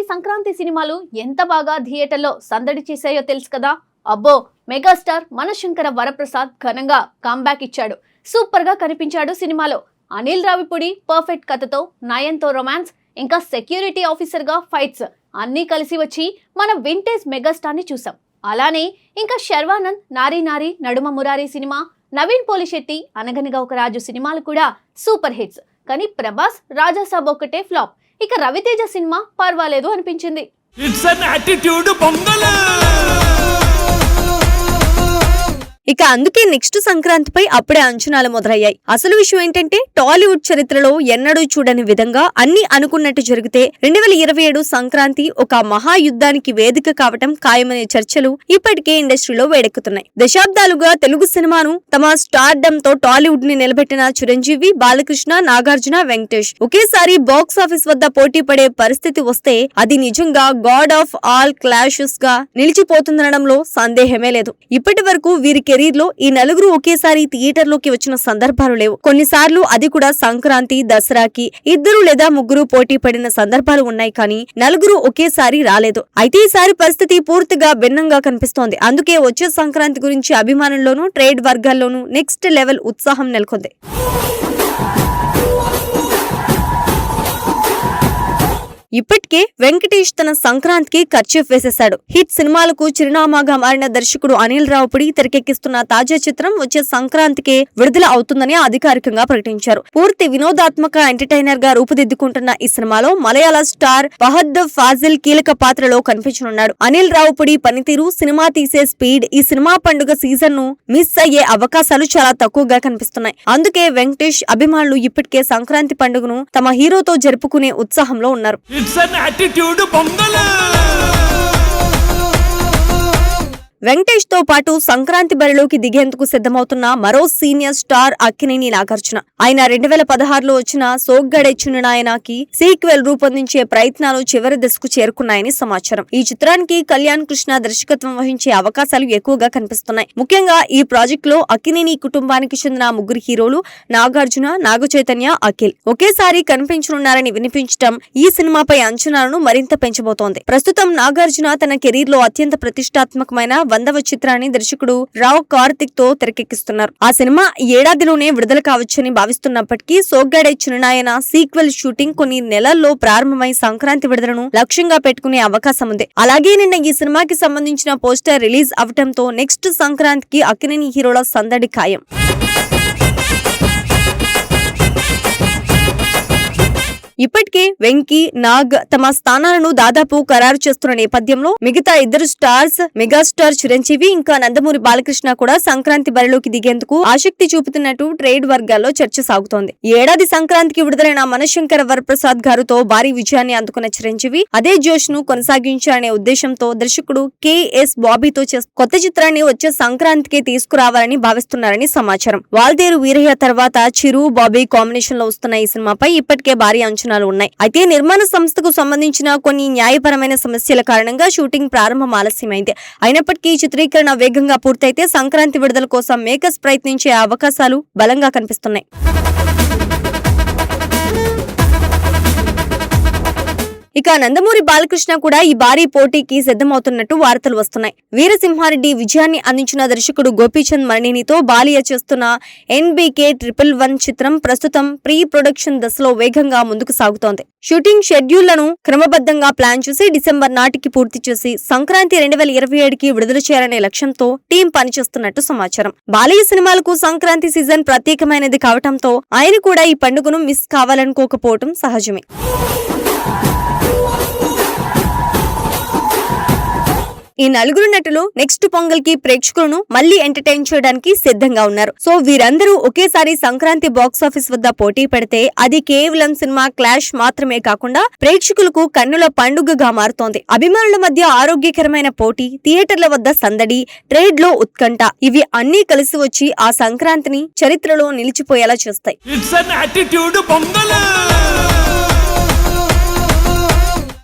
ఈసారి సంక్రాంతి సినిమాలు ఎంత బాగా థియేటర్లో సందడి చేశాయో తెలుసు కదా? అబ్బో మెగాస్టార్ మనశంకర వరప్రసాద్ ఘనంగా కాంబ్యాక్ ఇచ్చాడు. సూపర్గా కనిపించాడు సినిమాలో. అనిల్ రావిపూడి పర్ఫెక్ట్ కథతో నయన్తో రొమాన్స్ ఇంకా సెక్యూరిటీ ఆఫీసర్గా ఫైట్స్ అన్నీ కలిసి వచ్చి మన వింటేజ్ మెగాస్టార్ని చూసాం. అలానే ఇంకా శర్వానంద్ నారీ నారీ నడుమ మురారి సినిమా నవీన్ పోలిశెట్టి అనగనగా ఒక రాజు సినిమాలు కూడా సూపర్ హిట్స్ కానీ ప్రభాస్ రాజాసాబ్ ఒక్కటే ఫ్లాప్ ఇక రవితేజ సినిమా పర్వాలేదు అనిపించింది. It's an attitude Pongal. ఇక అందుకే నెక్స్ట్ సంక్రాంతిపై అప్పుడే అంచనాలు మొదలయ్యాయి. అసలు విషయం ఏంటంటే టాలీవుడ్ చరిత్రలో ఎన్నడూ చూడని విధంగా అన్ని అనుకున్నట్టు జరిగితే రెండు వేల ఇరవై ఏడు సంక్రాంతి ఒక మహాయుద్ధానికి వేదిక కావటం ఖాయమనే చర్చలు ఇప్పటికే ఇండస్ట్రీలో వేడెక్కుతున్నాయి. దశాబ్దాలుగా తెలుగు సినిమాను తమ స్టార్డమ్తో టాలీవుడ్ని నిలబెట్టిన చిరంజీవి బాలకృష్ణ నాగార్జున వెంకటేష్ ఒకేసారి బాక్స్ ఆఫీస్ వద్ద పోటీ పడే పరిస్థితి వస్తే అది నిజంగా గాడ్ ఆఫ్ ఆల్ క్లాషెస్గా నిలిచిపోతుందనడంలో సందేహమే లేదు. ఇప్పటి వరకు వీరికి కెరీర్లో ఈ నలుగురు ఒకేసారి థియేటర్లోకి వచ్చిన సందర్భాలు లేవు. కొన్నిసార్లు అది కూడా సంక్రాంతి దసరాకి ఇద్దరు లేదా ముగ్గురు పోటీ పడిన సందర్భాలు ఉన్నాయి కానీ నలుగురు ఒకేసారి రాలేదు. అయితే ఈసారి పరిస్థితి పూర్తిగా భిన్నంగా కనిపిస్తోంది. అందుకే వచ్చే సంక్రాంతి గురించి అభిమానుల్లోనూ ట్రేడ్ వర్గాల్లోనూ నెక్స్ట్ లెవెల్ ఉత్సాహం నెలకొంది. ఇప్పటికే వెంకటేష్ తన సంక్రాంతికి ఖర్చీఫ్ వేసేశాడు. హిట్ సినిమాలకు చిరునామాగా మారిన దర్శకుడు అనిల్ రావుపడి తెరకెక్కిస్తున్న తాజా చిత్రం వచ్చే సంక్రాంతికే విడుదల అవుతుందని అధికారికంగా ప్రకటించారు. పూర్తి వినోదాత్మక ఎంటర్టైనర్గా రూపుదిద్దుకుంటున్న ఈ సినిమాలో మలయాళ స్టార్ ఫహద్ ఫాజిల్ కీలక పాత్రలో కనిపించనున్నాడు. అనిల్ రావుపడి పనితీరు సినిమా తీసే స్పీడ్ ఈ సినిమా పండుగ సీజన్ను మిస్ అయ్యే అవకాశాలు చాలా తక్కువగా కనిపిస్తున్నాయి. అందుకే వెంకటేష్ అభిమానులు ఇప్పటికే సంక్రాంతి పండుగను తమ హీరోతో జరుపుకునే ఉత్సాహంలో ఉన్నారు. ఇట్స్ అన్ యాటిట్యూడ్ పొంగల్ వెంకటేష్తో పాటు సంక్రాంతి బరిలోకి దిగేందుకు సిద్ధమవుతున్న మరో సీనియర్ స్టార్ అక్కినేని నాగార్జున. ఆయన రెండు వేల పదహారులో వచ్చిన సోగ్గడే నాయనాకి సీక్వెల్ రూపొందించే ప్రయత్నాలు చివరి దశకు చేరుకున్నాయని సమాచారం. ఈ చిత్రానికి కళ్యాణ్ కృష్ణ దర్శకత్వం వహించే అవకాశాలు ఎక్కువగా కనిపిస్తున్నాయి. ముఖ్యంగా ఈ ప్రాజెక్ట్లో అక్కినేని కుటుంబానికి చెందిన ముగ్గురు హీరోలు నాగార్జున నాగ చైతన్య అఖిల్ ఒకేసారి కనిపించనున్నారని వినిపించటం ఈ సినిమాపై అంచనాలను మరింత పెంచబోతోంది. ప్రస్తుతం నాగార్జున తన కెరీర్లో అత్యంత ప్రతిష్టాత్మకమైన వందవ చిత్రాన్ని దర్శకుడు రావ్ కార్తిక్తో తెరకెక్కిస్తున్నారు. ఆ సినిమా ఏడాదిలోనే విడుదల కావచ్చని భావిస్తున్నప్పటికీ సోగ్గాడే చిరునాయన సీక్వెల్ షూటింగ్ కొన్ని నెలల్లో ప్రారంభమై సంక్రాంతి విడుదలను లక్ష్యంగా పెట్టుకునే అవకాశం ఉంది అలాగే నిన్న ఈ సినిమాకి సంబంధించిన పోస్టర్ రిలీజ్ అవటంతో నెక్స్ట్ సంక్రాంతికి అక్కినేని హీరోల సందడి ఖాయం. ఇప్పటికే వెంకీ నాగ్ తమ స్థానాలను దాదాపు ఖరారు చేస్తున్న నేపథ్యంలో మిగతా ఇద్దరు స్టార్స్ మెగాస్టార్ చిరంజీవి ఇంకా నందమూరి బాలకృష్ణ కూడా సంక్రాంతి బరిలోకి దిగేందుకు ఆసక్తి చూపుతున్నట్టు ట్రేడ్ వర్గాల్లో చర్చ సాగుతోంది. ఏడాది సంక్రాంతికి విడుదలైన మనశంకర వరప్రసాద్ గారితో భారీ విజయాన్ని అందుకున్న చిరంజీవి అదే జోష్ను కొనసాగించాలనే ఉద్దేశంతో దర్శకుడు కెఎస్ బాబీతో కొత్త చిత్రాన్ని వచ్చే సంక్రాంతికి తీసుకురావాలని భావిస్తున్నారని సమాచారం. వాల్దేరు వీరయ్య తర్వాత చిరు బాబీ కాంబినేషన్లో వస్తున్న ఈ సినిమాపై ఇప్పటికే భారీ అంచనాలు ఉన్నాయి. అయితే నిర్మాణ సంస్థకు సంబంధించిన కొన్ని న్యాయపరమైన సమస్యల కారణంగా షూటింగ్ ప్రారంభం ఆలస్యమైంది. అయినప్పటికీ చిత్రీకరణ వేగంగా పూర్తయితే సంక్రాంతి విడుదల కోసం మేకర్స్ ప్రయత్నించే అవకాశాలు బలంగా కనిపిస్తున్నాయి. ఇక నందమూరి బాలకృష్ణ కూడా ఈ భారీ పోటీకి సిద్ధమవుతున్నట్టు వార్తలు వస్తున్నాయి. వీరసింహారెడ్డి విజయాన్ని అందించిన దర్శకుడు గోపీచంద్ మరణినితో బాలియ చేస్తున్న ఎన్బీకే ట్రిపుల్ వన్ చిత్రం ప్రస్తుతం ప్రీ ప్రొడక్షన్ దశలో వేగంగా ముందుకు సాగుతోంది. షూటింగ్ షెడ్యూళ్ళను క్రమబద్ధంగా ప్లాన్ చేసి డిసెంబర్ నాటికి పూర్తి చేసి సంక్రాంతి రెండు వేల ఇరవై ఏడుకి విడుదల చేయాలనే లక్ష్యంతో టీం పనిచేస్తున్నట్టు సమాచారం. బాలయ్య సినిమాలకు సంక్రాంతి సీజన్ ప్రత్యేకమైనది కావటంతో ఆయన కూడా ఈ పండుగను మిస్ కావాలనుకోకపోవటం సహజమే. ఈ నలుగురు నటులు నెక్స్ట్ పొంగల్కి ప్రేక్షకులను మళ్ళీ ఎంటర్టైన్ చేయడానికి సిద్ధంగా ఉన్నారు. సో వీరందరూ ఒకేసారి సంక్రాంతి బాక్స్ ఆఫీస్ వద్ద పోటీ పెడితే అది కేవలం సినిమా క్లాష్ మాత్రమే కాకుండా ప్రేక్షకులకు కన్నుల పండుగగా మారుతోంది. అభిమానుల మధ్య ఆరోగ్యకరమైన పోటీ థియేటర్ల వద్ద సందడి ట్రేడ్లో ఉత్కంఠ ఇవి అన్నీ కలిసి వచ్చి ఆ సంక్రాంతిని చరిత్రలో నిలిచిపోయేలా చేస్తాయి.